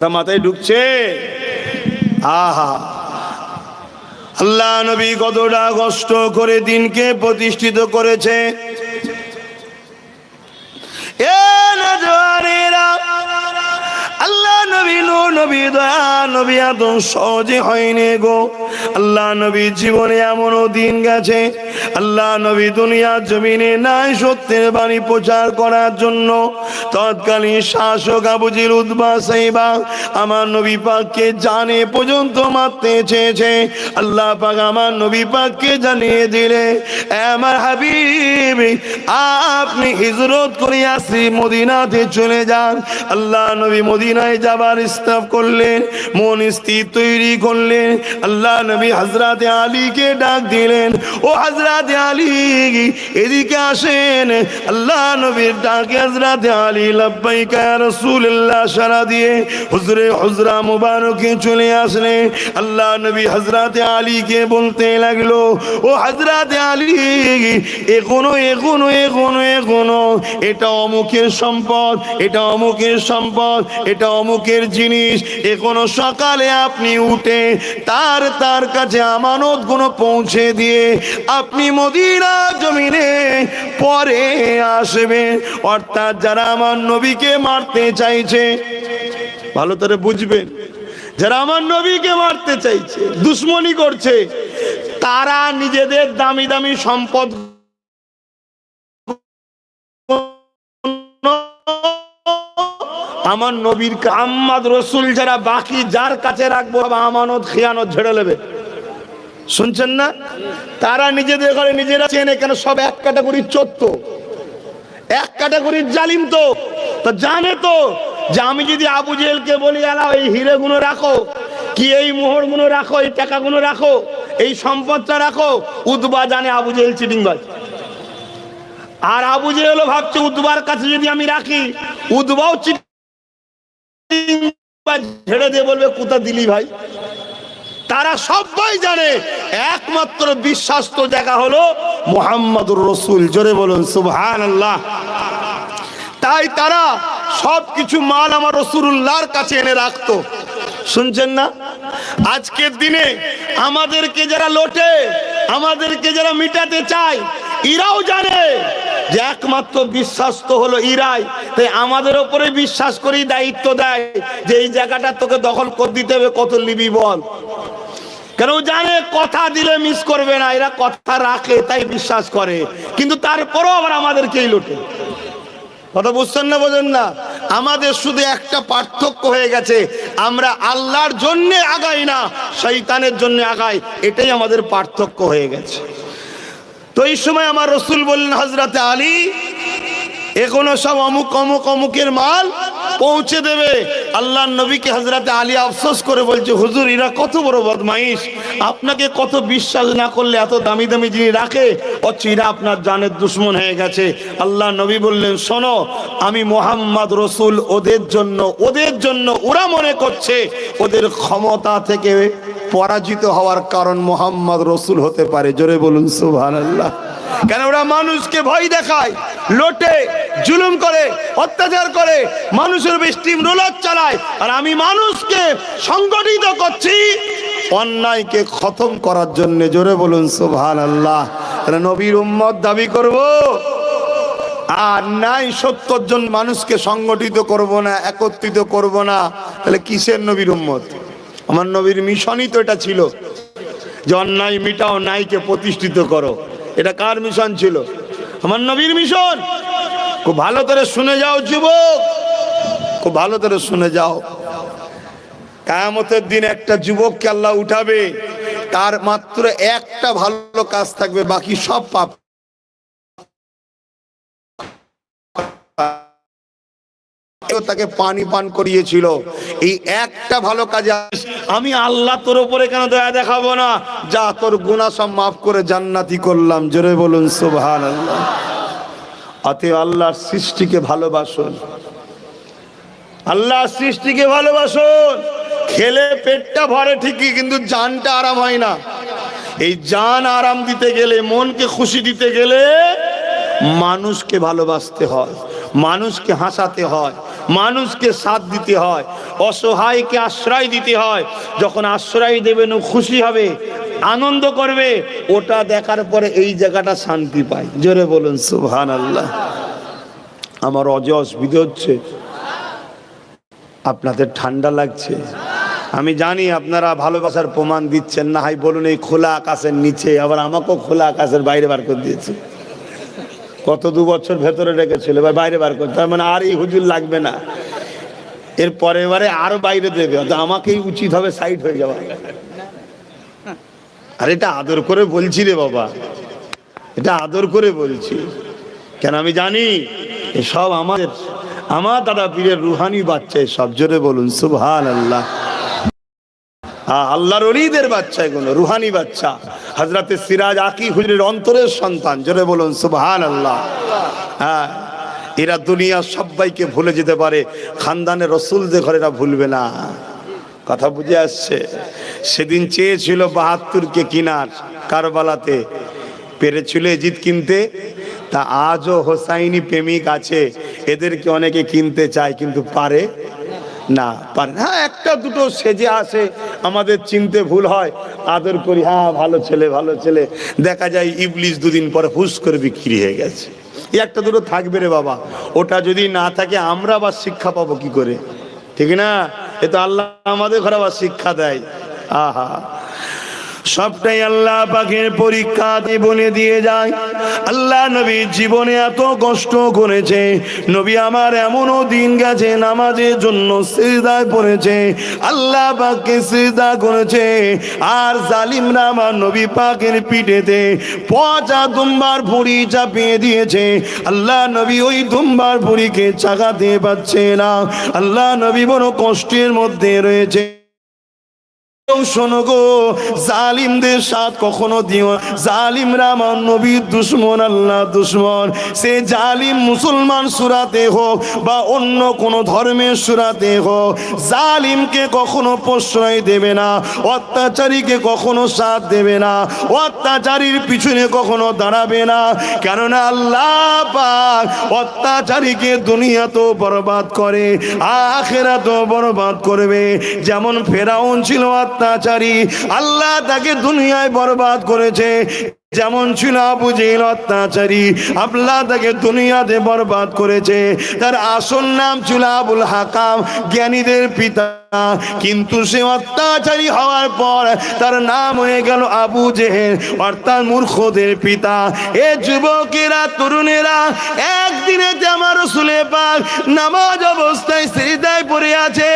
তা মাথায় ঢুকছে? আহা। আল্লাহ নবী কতটা কষ্ট করে দিনকে প্রতিষ্ঠিত করেছে। আল্লাহ নবী নবী হয়নি গো। নবী জীবনে এমনও দিন গেছে আল্লাহ নবী দুনিয়ার জমিনে নাই সত্যের বাণী প্রচার করার জন্য। তৎকালীন শাসক আবুজির উদ্বা সাইবা আমার নবী পাককে জানে পর্যন্ত মারতে চেয়েছে। আল্লাহ পাক আমার নবী পাককে জানিয়ে দিলে আমার হাবিব, আপনি হিজরত করে আসি মদিনাতে চলে যান। আল্লাহ নবী মদিনায় যাবার ইস্তাব করলেন, মন স্থির তৈরি করলেন। আল্লাহ নবী হজরতে আলীকে ডাক দিলেন, ও হজরতে আলী। এদিকে আসেন, আল্লাহ নবীর ডাকে হজরতে আলী, লব্বাইকা রাসূলুল্লাহ সারা দিয়ে হুজরে হুজরা মুবারকে চলে আসলেন। আল্লাহ নবী হজরতে আলীকে বলতে লাগল, ও হজরতে আলী, এখনও এখনও এখনও এখনও, এটা অমুকের সম্পদ, এটা অমুকের সম্পদ, এটা অমুকের জিনিস, এখনও সকালে আপনি উঠে তার তার কাছে আমানতগুলো পৌঁছে দিয়ে আপনি মদিনা জমিনে পরে আসবেন অর্থাৎ যারা আমার নবীকে মারতে চাইছে, ভালো করে বুঝবেন, যারা আমার নবীকে মারতে চাইছে, দুশ্মনী করছে, তারা নিজেদের দামি দামি সম্পদ আমার নবীর আম্মাদ রসুল যারা বাকি, যার কাছে রাখব আমানত, খিয়ানত ঝেড়ে নেবে। শুনছেন না? তারা নিজেদের ঘরে নিজেরা চেনে কেন সব এক ক্যাটাগরির চোদ্দ এক ক্যাটাগরির জালিম তো। তা জানে তো যে আমি যদি আবু জেলকে বলি আলা এই হিরে গুলো রাখো, কি এই মোহরগুলো রাখো, এই টাকা গুলো রাখো, এই সম্পদটা রাখো। উদ্বা জানে আবু জেল চিটিংবাজ। আর আবু জেলও ভাবছে, উদ্বার কাছে যদি আমি রাখি, উদ্বাও চিটিং ঝেড়ে দিয়ে বলবে, কোথা দিলি ভাই তারা সবাই জানে, একমাত্র বিশ্বাস্ত জায়গা হলো মোহাম্মদুর রসুল। জোরে বলুন সুবহান আল্লাহ তাই তারা সব কিছু মাল আমার রসুল্লাহর কাছে এনে রাখতো। শুনছেন না? আজকের দিনে আমাদেরকে যারা লোটে, আমাদেরকে যারা মিটাতে চায় ইরাও জানে যে একমাত্র বিশ্বাস তো হলো ইরাই। তাই আমাদের ওপরে বিশ্বাস করেই দায়িত্ব দেয় যে এই জায়গাটা তোকে দখল করে দিতে হবে কত লিবি বল। কেন জানে কথা দিলে মিস করবে না, এরা কথা রাখে, তাই বিশ্বাস করে। কিন্তু তারপরও আবার আমাদেরকেই লোটে। কথা বুঝছেন না, বোঝেন না? আমাদের শুধু একটা পার্থক্য হয়ে গেছে, আমরা আল্লাহর জন্য আগাই না শৈতানের জন্য আগাই, এটাই আমাদের পার্থক্য হয়ে গেছে। তো এই সময় আমার রসুল বললেন হজরতে আলী, এখনও সব অমুক অমুক অমুকের মাল পৌঁছে দেবে। আল্লাহ নবীকে হাজরাতে আলী আফসোস করে বলছে, হুজুর, এরা কত বড় বদমাইশ। আপনাকে কত বিশ্বাস না করলে এত দামি দামি যিনি রাখে? অথচ এরা আপনার জানের দুশ্মন হয়ে গেছে। আল্লাহ নবী বললেন, শোনো, আমি মোহাম্মদ রসুল, ওদের জন্য ওদের জন্য ওরা মনে করছে। ওদের ক্ষমতা থেকে পরাজিত হওয়ার কারণ মোহাম্মদ রসুল হতে পারে। জোরে বলুন সুবহান আল্লাহ কেন ওরা মানুষকে ভয় দেখায়, লোটে, জুলুম করে, অত্যাচার করে, মানুষের বেশি রোলার চালায়, আর আমি মানুষকে সংগঠিত করছি অন্যায়কে খতম করার জন্য। জোরে বলুন সুবহান আল্লাহ নবীর উম্মত দাবি করব, আর নাই সত্তর জন মানুষকে সংগঠিত করব না, একত্রিত করব না। তাহলে কিসের নবীর উম্মত? আমার নবীর মিশনই তো এটা ছিল। যে অন্যায় মিটাও নাইকে প্রতিষ্ঠিত করো। এটা কার মিশন ছিল? আমার নবীর মিশন। খুব ভালো করে শুনে যাও, যুবক। খুব ভালো করে শুনে যাও। কায়ামতের দিন একটা যুবককে আল্লাহ উঠাবে। তার মাত্র একটা ভালো কাজ থাকবে, বাকি সব পাপ। তাকে পানি পান করিয়েছিল। এই একটা ভালো কাজে আমি আল্লাহ তোর উপরে কেন দয়া দেখাবো না? যা তোর গুণা সব মাফ করে জান্নাতি করলাম। জোরে বলুন সুবহান আল্লাহ অতএব আল্লাহর সৃষ্টিকে ভালোবাসুন। আল্লাহর সৃষ্টিকে ভালোবাসুন। খেলে পেটটা ভরে ঠিকই কিন্তু জানটা আরাম হয় না। এই জান আরাম দিতে গেলে মনকে খুশি দিতে গেলে মানুষকে ভালোবাসতে হয় মানুষকে হাসাতে হয়। মানুষকে সাথ দিতে হয়, অসহায়কে আশ্রয় দিতে হয়। যখন আশ্রয় দেবেন ও খুশি হবে, আনন্দ করবে, ওটা দেখার পরে এই জায়গাটা শান্তি পায়। জোরে বলুন সুবহান আল্লাহ আমার অজ অসুবিধে হচ্ছে। আপনাদের ঠান্ডা লাগছে। আমি জানি আপনারা ভালোবাসার প্রমাণ দিচ্ছেন না। হাই, বলুন, এই খোলা আকাশের নিচে, আবার আমাকেও খোলা আকাশের বাইরে বার করে দিয়েছে। কত দু বছর ভেতরে রেখেছিল এবার বাইরে বার করতে তার মানে আর এই হুজুর লাগবে না। এর পরের বারে আরও বাইরে দেবে আমাকেই উচিত হবে সাইড হয়ে যাওয়া। আর এটা আদর করে বলছি রে বাবা। এটা আদর করে বলছি। কেন আমি জানি সব আমাদের, আমার দাদা পীরের রুহানি বাচ্চা সব জোরে বলুন সুবহান আল্লাহ আল্লাহর অলিদের বাচ্চা এগুলো, রুহানি বাচ্চা। হজরতে সিরাজ আকি হুজুরের অন্তরের সন্তান। জোরে বলুন সুবহান আল্লাহ হ্যাঁ এরা দুনিয়া সবাইকে ভুলে যেতে পারে। খানদানের রসুলদের ঘরে এরা ভুলবে না। কথা বুঝে আসছে? সেদিন চেয়েছিল বাহাত্তরকে কিনার কারবালাতে। পেরেছিল এজিদ কিনতে। তা আজও হোসাইনি প্রেমিক আছে। এদেরকে অনেকে কিনতে চায়, কিন্তু পারে না, পারে না। হ্যাঁ একটা দুটো সেজে আসে, আমাদের চিনতে ভুল হয়, আদর করি হ্যাঁ ভালো ছেলে ভালো ছেলে। দেখা যায় ইবলিস দুদিন পর হুস করে বিক্রি হয়ে গেছে। একটা দুটো থাকবে রে বাবা, ওটা যদি না থাকে, আমরা আবার শিক্ষা পাবো কি করে? ঠিক না? এ তো আল্লাহ আমাদের ঘরে আবার শিক্ষা দেয়। আহা সবটাই আল্লাহ পাখির পরীক্ষা জীবনে দিয়ে যায়। আল্লাহ নবী জীবনে এত কষ্ট করেছে। নবী আমার এমনও দিন গেছে নামাজের জন্য সিজদায় পড়েছে। আল্লাহ পাককে সিজদা করেছে। আর জালিমরা আমার নবী পাকের পিঠেতে পচা দুম্বার ভুড়ি চাপিয়ে দিয়েছে। আল্লাহ নবী ওই দুম্বার ভুড়িকে চাকাতে পারছে না। আল্লাহ নবী বড় কষ্টের মধ্যে রয়েছে। শোনো গো, জালিমদের কখনো দিও জালিমরা আল্লাহ সে জালিম মুসলমান বা অন্য ধর্মের জালিমকে কখনো প্রশ্রয় দেবে না, অত্যাচারীকে কখনো সাথ দেবে না, অত্যাচারীর পিছনে কখনো দাঁড়াবে না। কেননা আল্লাহ পাক অত্যাচারীকে দুনিয়া তো বরবাদ করে আখেরা তো বরবাদ করবে। যেমন ফেরাউন ছিল আল্লাহ তাকে দুনিয়ায় বরবাদ করেছে। যেমন ছিল আবু জেল অত্যাচারী আল্লাহ তাকে দুনিয়াতে বরবাদ করেছে। তার আসল নাম ছিল আবুল হাকাম, জ্ঞানীদের পিতা। কিন্তু সে অত্যাচারী হওয়ার পর তার নাম হয়ে গেল আবু জেহেল, অর্থাৎ মূর্খদের পিতা। এ যুবকেরা, তরুণেরা, একদিনে আমার রসুলে পাক নামাজ অবস্থায় সিজদায় পড়ে আছে,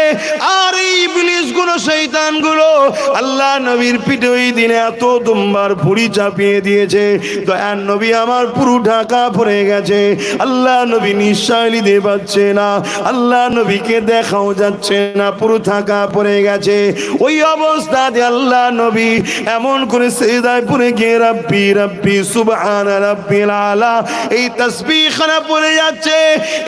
আর এই ইবলিশগুলো শৈতানগুলো আল্লাহ নবীর পিঠে ওই দিনে এত দুম্বার ভুড়ি চাপিয়ে দিয়েছে। দয়ার নবী আমার পুরো ঢাকা পড়ে গেছে। আল্লাহ নবী নিঃশ্বাস নিতে পারছে না। আল্লাহ নবীকে দেখাও যাচ্ছে না, পুরো থাকা পড়ে গেছে। ওই অবস্থাতে আল্লাহ নবী এমন করে সেদায় পড়ে গিয়ে, রাব্বি রাব্বি, সুবহান রাব্বিল আলা। এই তাসবিহ খানা পড়ে যাচ্ছে।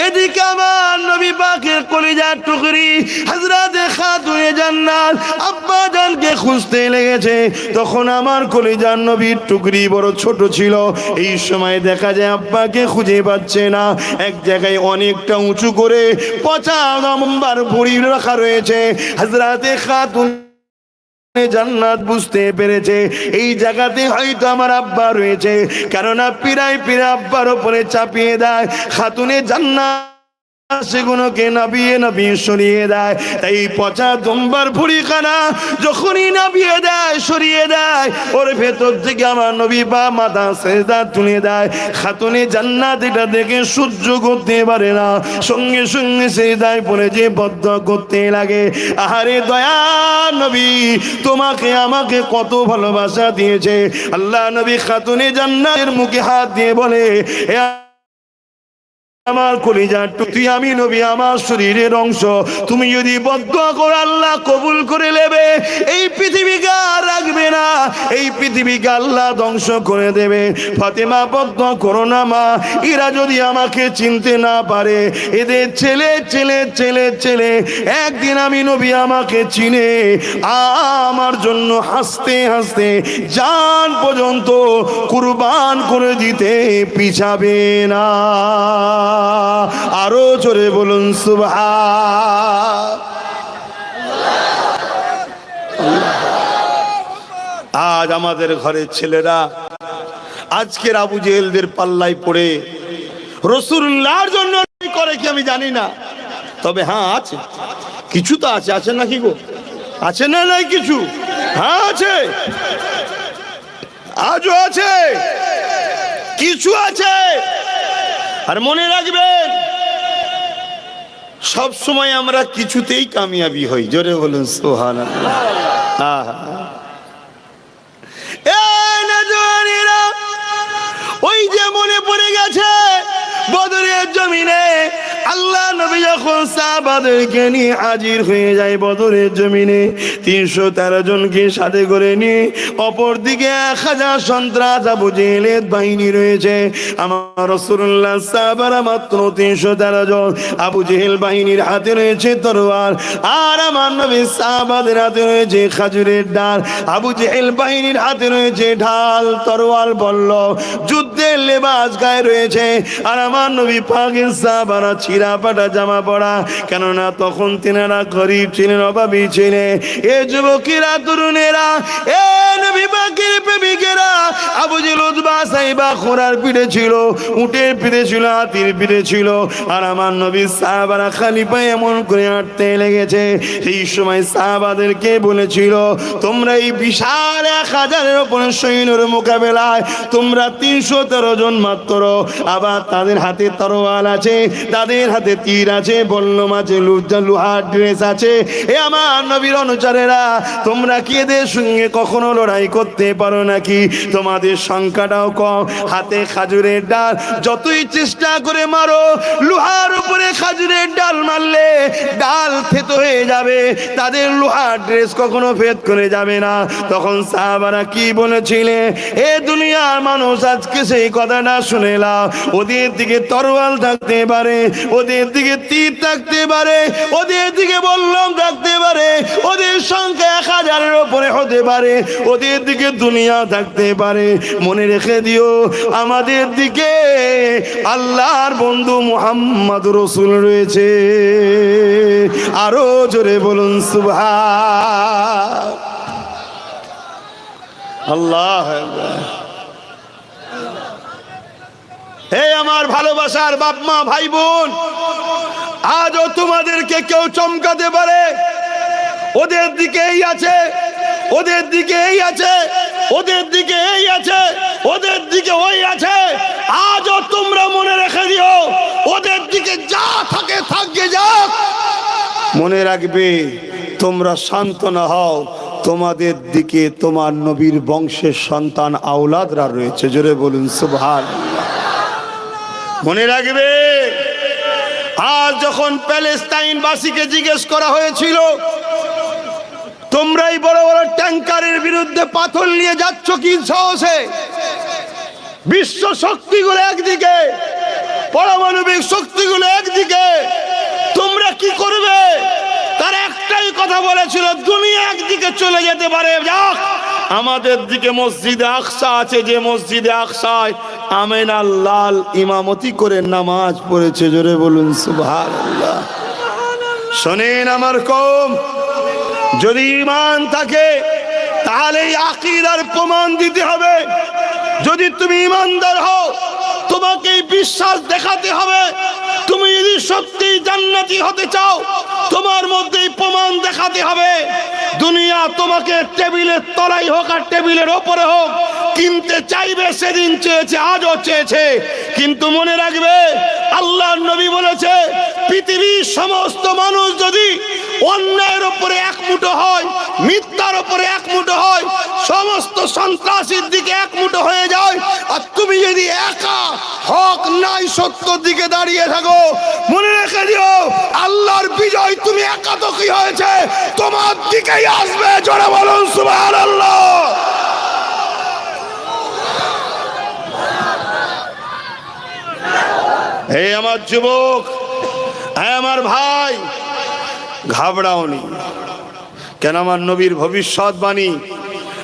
এদিকে আমার নবী পাকের কলিজার টুকরি হযরতে খাতুনে জান্নাত আব্বা জানকে খুঁজতে লেগেছে। তখন আমার কলিজার নবীর টুকরি বড় ছোট ছিল। এই সময় দেখা যায় আব্বাকে খুঁজে পাচ্ছে না। এক জায়গায় অনেকটা উঁচু করে পচা নম্বর ভুড়ি রাখা রয়েছে। হযরতে খাতুন জান্নাত বুঝতে পেরেছে। এই জায়গাতে হয়তো আমার আব্বা রয়েছে। কেননা পিরাই পিরা আব্বার উপরে চাপিয়ে দেয়। খাতুনে জান্নাত সেগুলোকে নাবিয়ে নাবিয়ে সরিয়ে দেয়। তাই পচা দুম্বার ভুড়িখানা যখনই নাবিয়ে দেয়, সরিয়ে দেয়, ওর ভেতর থেকে আমার নবী বা মাথা সেজদা তুলে দেয়। খাতুনে জান্নাত এটা দেখে সহ্য করতে পারে না। সঙ্গে সঙ্গে সেজদায় পড়ে যে বদ্ধ করতে লাগে। আহারে দয়া নবী, তোমাকে আমাকে কত ভালোবাসা দিয়েছে। আল্লাহ নবী খাতুনে জান্নাতের মুখে হাত দিয়ে বলে, "এ আমার কলিজার তুই আমি নবী, আমার শরীরের অংশ। তুমি যদি বদ্ধ করে আল্লাহ কবুল করে নেবে, এই পৃথিবীকে রাখবে না। এই পৃথিবীকে আল্লাহ ধ্বংস করে দেবে। ফাতেমা, বদ্ধ করো না মা। এরা যদি আমাকে চিনতে না পারে, এদের ছেলে ছেলে ছেলে ছেলে, একদিন আমি নবী আমাকে চিনে, আমার জন্য হাসতে হাসতে জান পর্যন্ত কুরবান করে দিতে পিছাবে না। আরও জোরে বলুন সুবহা আজ আমাদের ঘরের ছেলেরা আজকের আবু জেহেলদের পাল্লায় পড়ে রসুল্লাহর জন্য করে কি আমি জানি না। তবে হ্যাঁ আছে। কিছু তো আছে আছে নাকি গো? আছে না নাই কিছু? হ্যাঁ আছে। আজও আছে। কিছু আছে। আর মনে রাখবেন, সব সময় আমরা কিছুতেই কামিয়াবি হই। জোরে বলুন সোহান ওই যে মনে পড়ে গেছে, বদরের জমিনে আল্লাহ নবী যখন সাহাবাদেরকে নিয়ে হাজির হয়ে যায় বদরের জমিনে, তিনশো তেরো জনকে সাথে করে নিয়ে অপর দিকে এক হাজার সন্ত্রাস আবু জেলের বাহিনী রয়েছে। আমার রসুল্লাহ সাহাবারা মাত্র তিনশো তেরো জন আবু জেহেল বাহিনীর হাতে রয়েছে তরোয়ার আর আমার নবী সাহাবাদের হাতে রয়েছে খাজুরের ডাল। আবু জেহেল বাহিনীর হাতে রয়েছে ঢাল, তরোয়াল, বলল, যুদ্ধের লেবাস গায়ে রয়েছে। আর আমার নবী পাকের সাহাবারা ছিঁড়া পাটা জামা পড়া, কেননা তখন তিনারা গরিব ছিলেন, অভাবী ছিলেন। এ যুবকেরা, তরুণেরা বলেছিল, তোমরা এই বিশাল এক হাজারের মোকাবেলায় তোমরা তিনশো তেরো জন মাত্র। আবার তাদের হাতে তরোয়াল আছে, তাদের হাতে তীর আছে, বল্লম আছে লোহার ড্রেস আছে। এ আমার নবীর অনুচারেরা, তোমরা কি এদের সঙ্গে কখনো লড়াই করতে পারো নাকি? তোমাদের সংখ্যাটাও কম, হাতে খাজুরের ডাল। যতই চেষ্টা করে মারো, লোহার উপরে খাজুরের ডাল মারলে ডাল থেতো হয়ে যাবে। তাদের লোহার ড্রেস কখনো ফেদ করে যাবে না। তখন সাহাবারা কি বলেছিলে এ দুনিয়ার মানুষ আজকে সেই কথাটা শুনে নাও ওদের দিকে তরোয়াল থাকতে পারে ওদের দিকে তীর থাকতে পারে, ওদের দিকে বললাম থাকতে পারে, ওদের সংখ্যা এক হাজারের ওপরে হতে পারে, ওদের দিকে দুনিয়া থাকতে পারে। মনে রেখে দিও, আমাদের দিকে আল্লাহর বন্ধু মোহাম্মদ রসুল রয়েছে। আরও জোরে বলুন সুভা আল্লাহ হে আমার ভালোবাসার বাপ মা ভাই বোন আজও তোমাদেরকে কেউ চমকাতে পারে? ওদের দিকে এই আছে, ওদের দিকে এই আছে, ওদের দিকে এই আছে, ওদের দিকে ওই আছে। আজও তোমরা মনে রেখে দিও, ওদের দিকে যা থাকে, থাকবে, যাক। মনে রাখবে, তোমরা শান্ত না হও, তোমাদের দিকে তোমার নবীর বংশের সন্তান, আওলাদরা রয়েছে। জোরে বলুন সুভান মনে রাখবে? আজ যখন প্যালেস্তাইন বাসীকে জিজ্ঞেস করা হয়েছিল, তোমরাই বড় বড় ট্যাঙ্কারের বিরুদ্ধে পাথর নিয়ে যাচ্ছ কি সাহসে? বিশ্ব শক্তিগুলো একদিকে, পারমাণবিক শক্তিগুলো একদিকে, তোমরা কি করবে? তার একটাই কথা বলেছিল, দুনিয়া একদিকে চলে যেতে পারে। যাক! আমাদের দিকে মসজিদে আকসা আছে, যে মসজিদে আকসায় আমেন লাল ইমামতি করে নামাজ পড়েছে। জোরে বলুন সুভার শোনেন আমার কম যদি ইমান থাকে, তাহলে এই আকিদার প্রমাণ দিতে হবে। যদি তুমি ইমানদার হও, তোমাকে বিশ্বাস দেখাতে হবে তুমি যদি সত্যি জান্নাতি হতে চাও, তোমার মধ্যে প্রমাণ দেখাতে হবে। দুনিয়া তোমাকে টেবিলের তলাই হোক আর টেবিলের ওপরে হোক, কিনতে চাইবে সেদিন চেয়েছে, আজও চেয়েছে। কিন্তু মনে রাখবে আল্লাহ নবী বলেছে, পৃথিবীর সমস্ত মানুষ যদি অন্যায়ের উপরে এক মুঠো হয় মিথ্যার উপরে এক মুঠো হয় সমস্ত সন্ত্রাসীর দিকে এক মুঠো হয়ে যায় আর তুমি যদি একা হক নাই সত্যর দিকে দাঁড়িয়ে থাকো, মনে রেখে দিও, আল্লাহর বিজয় তুমি একা তো কি হয়েছে? তোমার দিকেই আসবে, জোরে বলুন, সুবহানাল্লাহ। হে আমার যুবক, হে আমার ভাই ঘাবড়াওনি। কেন আমার নবীর ভবিষ্যৎবাণী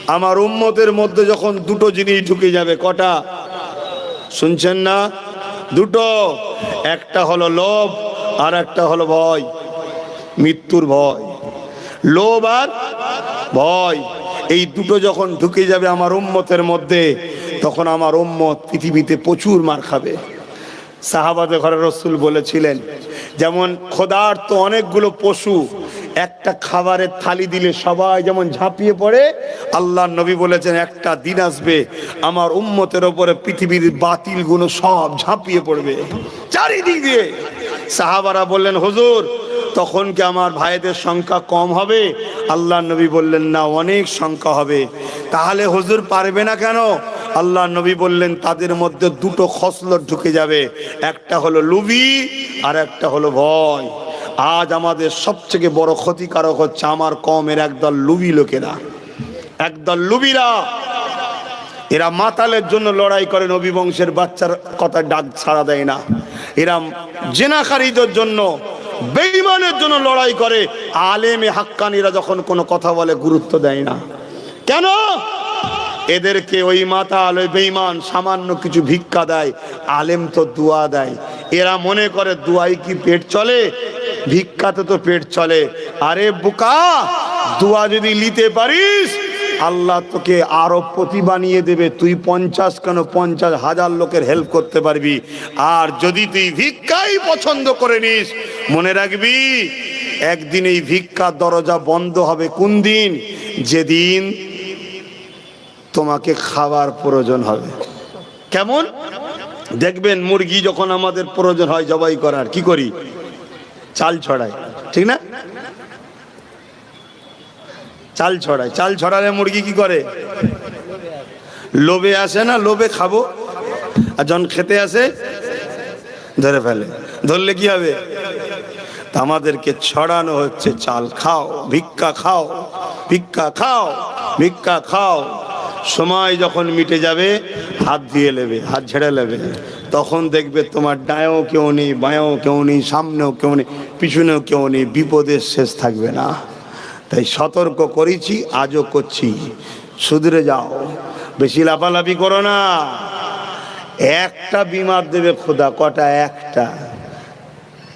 আমার উম্মতের মধ্যে যখন দুটো জিনিস ঢুকে যাবে, কটা? শুনছেন না? দুটো। একটা হলো লোভ আর একটা হলো ভয়। মৃত্যুর ভয়। লোভ আর ভয়। এই দুটো যখন ঢুকে যাবে আমার উম্মতের মধ্যে, তখন আমার উম্মত পৃথিবীতে প্রচুর মার খাবে। সাহাবাদে ঘরে রসুল বলেছিলেন যেমন খোদার তো অনেকগুলো পশু, একটা খাবারের থালি দিলে সবাই যেমন ঝাঁপিয়ে পড়ে, আল্লাহ নবী বলেছেন, একটা দিন আসবে, আমার উম্মতের ওপরে পৃথিবীর বাতিলগুলো সব ঝাঁপিয়ে পড়বে। চারিদিক দিয়ে সাহাবারা বললেন, হুজুর তখন কি আমার ভাইদের সংখ্যা কম হবে? আল্লাহ নবী বললেন, না, অনেক সংখ্যা হবে। তাহলে হুজুর পারবে না কেন? আল্লাহ নবী বললেন, তাদের মধ্যে দুটো খসলত ঢুকে যাবে। একটা হলো লুবি আর একটা হলো ভয়। আজ আমাদের সবথেকে বড় ক্ষতিকারক হচ্ছে আমার কমের একদল লুবি লোকেরা। একদল লুবিরা। এরা মাতালের জন্য লড়াই করে, নবী বংশের বাচ্চার কথা ডাক ছাড়া দেয় না। এরা জেনাকারীদের জন্য বেইমানের জন্য লড়াই করে, আলেমে হাক্কানিরা যখন কোনো কথা বলে, গুরুত্ব দেয় না। কেন? এদেরকে ওই মাতাল, ওই বেইমান সামান্য কিছু ভিক্ষা দেয়, আলেম তো দুয়া দেয়। এরা মনে করে দুয়াই কি পেট চলে? ভিক্ষাতে তো পেট চলে। আরে বুকা, দুয়া যদি নিতে পারিস আল্লাহ তোকে আরও প্রতি বানিয়ে দেবে। তুই পঞ্চাশ কেন? পঞ্চাশ হাজার লোকের হেল্প করতে পারবি। আর যদি তুই ভিক্ষাই পছন্দ করে নিস, মনে রাখবি, একদিন এই ভিক্ষার দরজা বন্ধ হবে কোন দিন? যেদিন তোমাকে খাবার প্রয়োজন হবে। কেমন? দেখবেন মুরগি যখন আমাদের প্রয়োজন হয় জবাই করার, কি করি? চাল ছড়াই ঠিক না? চাল ছড়ায়। চাল ছড়ালে মুরগি কি করে? লোভে আসে না, লোভে খাব। আর যখন খেতে আসে, ধরে ফেলে। ধরলে কি হবে? আমাদেরকে ছড়ানো হচ্ছে চাল। খাও, ভিক্ষা খাও ভিক্ষা খাও ভিক্ষা খাও। সময় যখন মিটে যাবে, হাত দিয়ে নেবে, হাত ঝেড়ে নেবে। তখন দেখবে তোমার ডায়েও কেউ নেই, বাঁয়েও কেউ নেই, সামনেও কেউ নেই, পিছনেও কেউ নেই, বিপদের শেষ থাকবে না। তাই সতর্ক করেছি, আজও করছি। সুদরে যাও। বেশি লাফালাফি করো না। একটা বিমার দেবে খোদা কটা? একটা।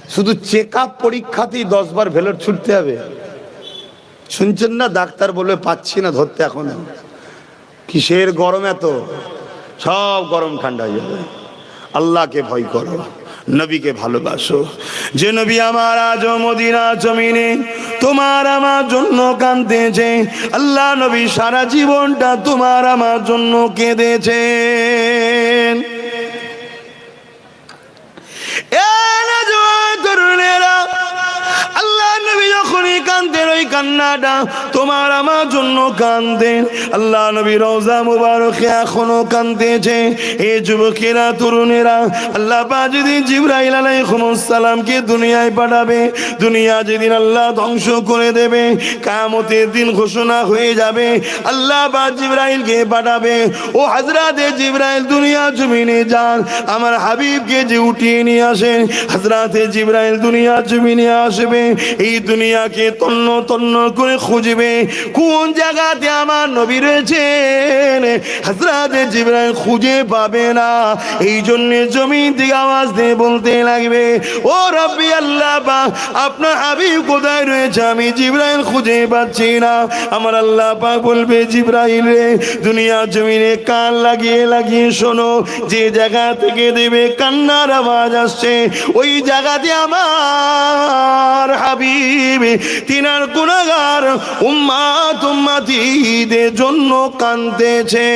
শুধু চেক আপ পরীক্ষাতেই দশবার ভেলোর ছুটতে হবে। শুনছেন না? ডাক্তার বলবে, পাচ্ছি না ধরতে এখন। কিসের গরম এত? সব গরম ঠান্ডা হয়ে যাবে। আল্লাহকে ভয় করো। নবীকে ভালোবাসো। যে নবী আমার আজ মদিনা জমিনে তোমার আমার জন্য কাঁদতেছে। আল্লাহ নবী সারা জীবনটা তোমার আমার জন্য কেঁদেছে এ নজওয়ান তরুণেরা, আল্লাহ নবী যখনই কান্দেন, ওই কান্নাটা তোমার আমার জন্য কান্দেন আল্লাহ নবী রোজা মুবারকে এখনও কান্দেছে। এ যুবকেরা, তরুণেরা, আল্লাহ পা যেদিন জিব্রাইল আলাইহিস সালামকে দুনিয়ায় পাঠাবে, দুনিয়া যেদিন আল্লাহ ধ্বংস করে দেবে কামতের দিন ঘোষণা হয়ে যাবে, আল্লাহ বা জিব্রাইলকে পাঠাবে। ও হাজরাতে জিব্রাইল, দুনিয়া জমিনে যান, আমার হাবিবকে যে উঠিয়ে নিয়ে আসেন হাজরাতে জিব্রাইল দুনিয়া জমিনে আসবে। এই দুনিয়াকে তন্ন তন্ন করে খুঁজবে। কোন জায়গাতে আমার নবী রয়েছেন? হাজরাতে জিব্রাইল খুঁজে পাবে না। এই জন্য জমিন থেকে আওয়াজ দিয়ে বলতে লাগবে, ও রব্বি আল্লাহ বা আপনার হাবিব কোথায় রয়েছে? আমি জিব্রাইল খুঁজে পাচ্ছি না। আমার আল্লাহ পাক বলবে, জিব্রাইল রে দুনিয়া জমিনে কান লাগিয়ে লাগিয়ে শোনো। যে জায়গা থেকে দেবে কান্নার আওয়াজ আসছে, ওই জায়গাতে আমার হাবিব তিনার গুণাগার উম্মা তুম্মাতিদের জন্য কান্দতেছে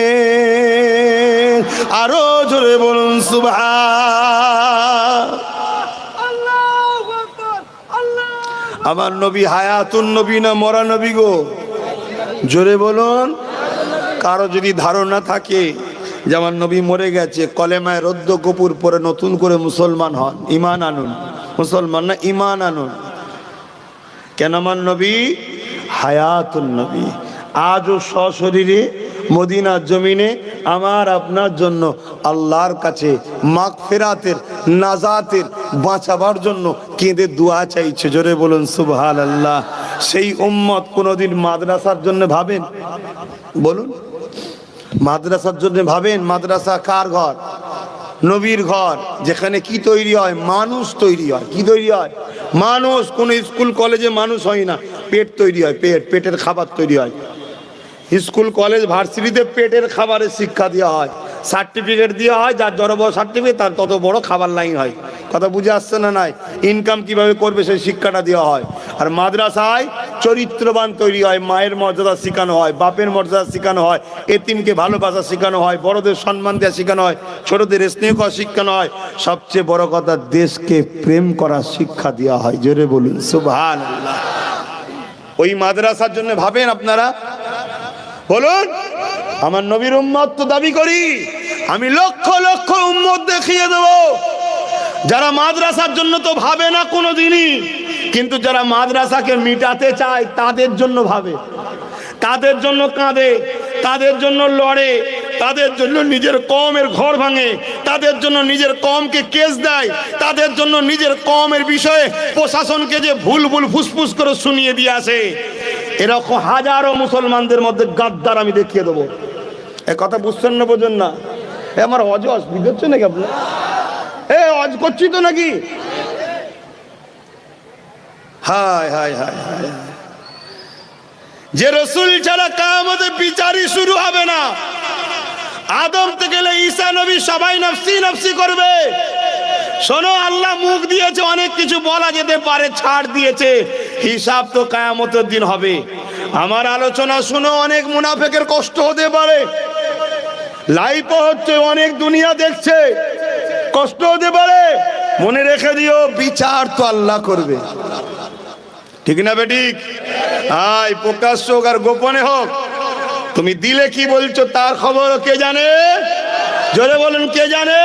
আরও জোরে বলুন সুভা আমার নবী হায়াতুন নবী না মরা নবী গো? জোরে বলুন। কারও যদি ধারণা থাকে যে আমার নবী মরে গেছে কলেমায় রদ্দ কপুর পরে নতুন করে মুসলমান হন ইমান আনুন। মুসলমান না ইমান আনুন? কেন আমার নবী? হায়াতুন নবী। আজও সশরীরে, মদিনার জমিনে, আমার আপনার জন্য আল্লাহর কাছে মাগ ফেরাতের নাজাতের বাঁচাবার জন্য কেঁদে দোয়া চাইছে। জোরে বলুন সুবহান আল্লাহ সেই উম্মত কোনোদিন মাদ্রাসার জন্য ভাবেন? বলুন। মাদ্রাসার জন্য ভাবেন, মাদ্রাসা কার ঘর? নবীর ঘর, যেখানে কি তৈরি হয়? মানুষ তৈরি হয়। কি তৈরি হয়? মানুষ, কোন স্কুল, কলেজে মানুষ হয় না। পেট তৈরি হয়, পেট। পেটের খাবার তৈরি হয়। স্কুল, কলেজ, ভার্সিটিতে পেটের খাবারের শিক্ষা দেওয়া হয়। সার্টিফিকেট দেওয়া হয়, যার যত বড় সার্টিফিকেট, তার তত বড় খাবার লাইন হয়। কথা বুঝে আসছে না নাই? ইনকাম কীভাবে করবে সেই শিক্ষাটা দেওয়া হয়। আর মাদ্রাসায় চরিত্রবান তৈরি হয়, মায়ের মর্যাদা শেখানো হয়, বাপের মর্যাদা শেখানো হয়, এতিমকে ভালোবাসা শেখানো হয়, বড়দের সম্মান দেওয়া শেখানো হয়, ছোটদের স্নেহ করা শিখানো হয়। সবচেয়ে বড় কথা, দেশকে প্রেম করার শিক্ষা দেওয়া হয়। জোরে বলুন সুভান ওই মাদ্রাসার জন্য ভাবেন আপনারা? বলুন, আমার নবীর উম্মত তো দাবি করি, আমি লক্ষ লক্ষ উম্মত দেখিয়ে দেব। যারা মাদ্রাসার জন্য তো ভাবে না কোনো দিনই কিন্তু যারা মাদ্রাসাকে মিটাতে চায়, তাদের জন্য ভাবে। তাদের জন্য কাঁদে, তাদের জন্য লড়ে, তাদের জন্য নিজের কমের ঘর ভাঙে, তাদের জন্য নিজের কমকে কেস দেয়, তাদের জন্য নিজের কমের বিষয়ে প্রশাসনকে যে ভুল ভুল ফুসফুস করে শুনিয়ে দিয়ে আসে, এরকম হাজারো মুসলমানদের মধ্যে গাদ্দার আমি দেখিয়ে দেবো। এ কথা বুঝছেন না, বোঝেন না? এ আমার অজ অসুবিধা হচ্ছে নাকি আপনার? এ, অজ করছি তো নাকি? যে রসুল ছাড়া কামতে বিচারই শুরু হবে না। আদম থেকে ঈসা নবী সবাই নফসি নফসি করবে। শোনো, আল্লাহ মুখ দিয়েছে, অনেক কিছু বলা যেতে পারে, ছাড় দিয়েছে। হিসাব তো কায়ামতের দিন হবে। আমার আলোচনা শুনো, অনেক মুনাফেকের কষ্ট হতে পারে। লাইফও হচ্ছে, অনেক দুনিয়া দেখছে। কষ্ট হতে পারে। মনে রেখে দিও, বিচার তো আল্লাহ করবে। ঠিক না বেটিক আয়, প্রকাশ্য হোক আর গোপনে হোক। তুমি দিলে কি বলছো তার খবর কে জানে? জোরে বলেন, কে জানে?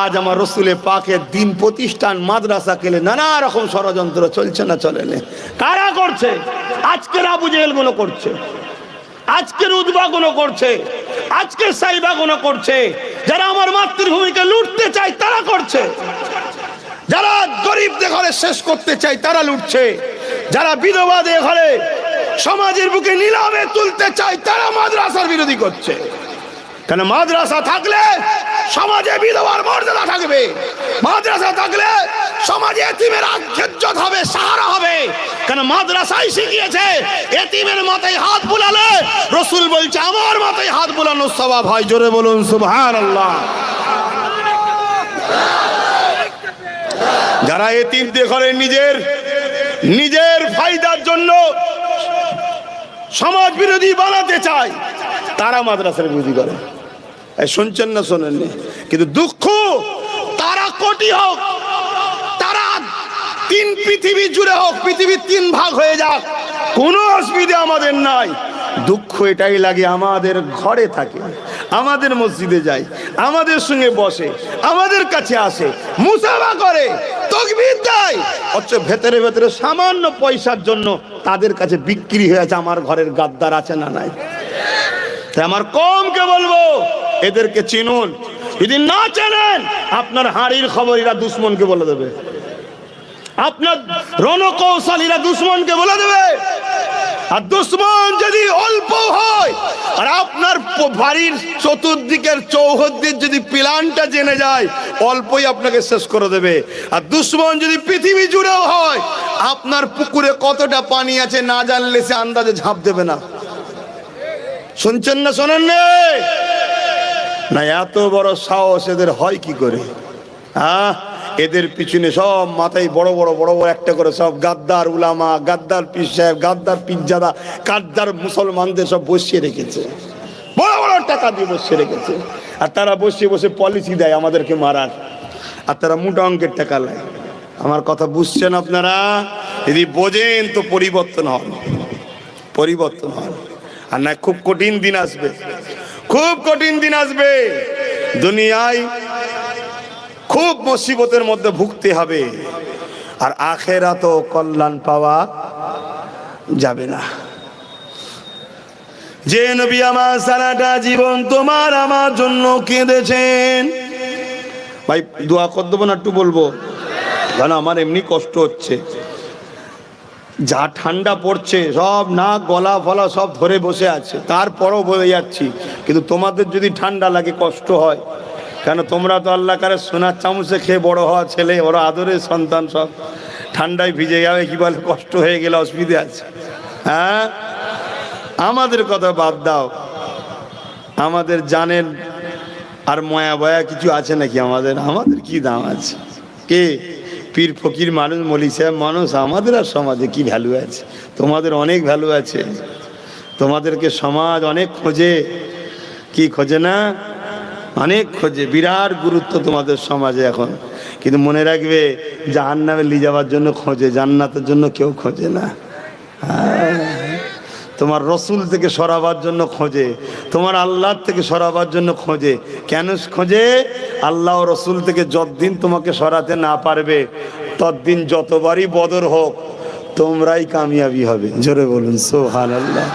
আজ আমার রসুলে পাকের দিন প্রতিষ্ঠান মাদ্রাসা কেলে নানা রকম ষড়যন্ত্র চলছে না চলে কারা করছে? আজকের আবু জেহেলগুলো করছে? আজকের উদ্ভাগুলো করছে? আজকের সাইবাগুলো করছে? যারা আমার মাতৃভূমিকে লুটতে চায় তারা করছে? যারা গরিবদের ঘরে শেষ করতে চায়, তারা লুটছে। যারা বিধবাদের ঘরে সমাজের বুকে নিলামে তুলতে চায়, তারা মাদ্রাসার বিরোধী করছে। কেন মাদ্রাসা থাকলে সমাজে বিধবার মর্যাদা থাকবে? মাদ্রাসা থাকলে সমাজে এতিমের আজ্ঞত হবে, সাহারা হবে। কেন মাদ্রাসাই শিখিয়েছে, এতিমের মাথায় হাত বুলালে রসুল বলছে, আমার মাথায় হাত বুলানোর স্বভাব হয়। জোরে বলুন সুবহান আল্লাহ যারা এতিমদের ঘরে নিজের নিজের ফায়দার জন্য সমাজ বিরোধী বানাতে চায়, তারা মাদ্রাসার বিরোধী করে। শুনছেন না, শোনেননি? কিন্তু দুঃখ, তারা কোটি হোক, তারা তিন পৃথিবী জুড়ে হোক, পৃথিবীর তিন ভাগ হয়ে যাক, কোনো অসুবিধা আমাদের নাই। দুঃখ এটাই লাগে আমাদের ঘরে থাকে। আমাদের মসজিদে যায়, আমাদের সঙ্গে বসে, আমাদের কাছে আসে, মুসাফা করে, তকবির দেয়। অথচ ভেতরে ভেতরে সামান্য পয়সার জন্য তাদের কাছে বিক্রি হয়ে আছে, আমার ঘরের গাদ্দার আছে না নাই? তাই আমার কমকে বলব, এদেরকে চিনুন। যদি না চেনেন, আপনার হাড়ির খবর এরা দুশ্মনকে বলে দেবে। আপনার রণকৌশলীরা দুশ্মনকে বলে দেবে। আর দুশ্মন যদি অল্প হয়, আর আপনার বাড়ির চতুর্দিকের চৌহদ্দির যদি প্ল্যানটা জেনে যায়, অল্পই আপনাকে শেষ করে দেবে। আর দুশ্মন যদি পৃথিবী জুড়েও হয়, আপনার পুকুরে কতটা পানি আছে না জানলে সে আন্দাজে ঝাঁপ দেবে না। শুনছেন না শোনেন নে? এত বড় সাহস এদের হয় কি করে? হ্যাঁ এদের পিছনে সব মাথায় বড় বড় বড় বড় একটা করে সব গাদ্দার উলামা, গাদ্দার পীর সাহেব, গাদ্দার পিজ্জাদা গাদ্দার মুসলমানদের সব বসিয়ে রেখেছে। বড় বড় টাকা দিয়ে বসিয়ে রেখেছে। আর তারা বসে বসে পলিসি দেয় আমাদেরকে মারার। আর তারা মোটা অঙ্কের টাকা নেয়। আমার কথা বুঝছেন আপনারা? যদি বোঝেন তো পরিবর্তন হন। পরিবর্তন হন। আর না, খুব কঠিন দিন আসবে। খুব কঠিন দিন আসবে। দুনিয়ায় খুব মুসিবতের মধ্যে ভুগতে হবে। আর আখেরা তো কল্যাণ পাওয়া যাবে না। যে নবী আমার সারাটা জীবন তোমার আমার জন্য কেঁদেছেন। ভাই, দোয়া কর দেবো না একটু বলব? কারণ আমার এমনি কষ্ট হচ্ছে। যা ঠান্ডা পড়ছে, সব না গলা, ফলা সব ধরে বসে আছে। তারপরও বলে যাচ্ছি, কিন্তু তোমাদের যদি ঠান্ডা লাগে, কষ্ট হয়। কেন তোমরা তো আল্লাহ কারে সোনার চামচে খেয়ে বড় হওয়া ছেলে, ওরা আদরের সন্তান সব। ঠান্ডায় ভিজে যাবে, কি বলে, কষ্ট হয়ে গেলে অসুবিধে আছে। হ্যাঁ? আমাদের কথা বাদ দাও। আমাদের জানেন আর ময়া বয়া কিছু আছে নাকি আমাদের? আমাদের কি দাম আছে? কে? পীর ফকির মানুষ, মলি সাহেব মানুষ, আমাদের আর সমাজে কি ভ্যালু আছে? তোমাদের অনেক ভ্যালু আছে। তোমাদেরকে সমাজ অনেক খোঁজে। কি খোঁজে না? অনেক খোঁজে, বিরাট গুরুত্ব তোমাদের সমাজে এখন। কিন্তু মনে রাখবে জাহান নামে নিয়ে যাওয়ার জন্য খোঁজে, জান্নাতের জন্য কেউ খোঁজে না। তোমার রসুল থেকে সরাবার জন্য খোঁজে, তোমার আল্লাহর থেকে সরাবার জন্য খোঁজে। কেন খোঁজে? আল্লাহ রসুল থেকে যতদিন তোমাকে সরাতে না পারবে, ততদিন যতবারই বদর হোক, তোমরাই কামিয়াবি হবে। জোরে বলুন সোহান আল্লাহ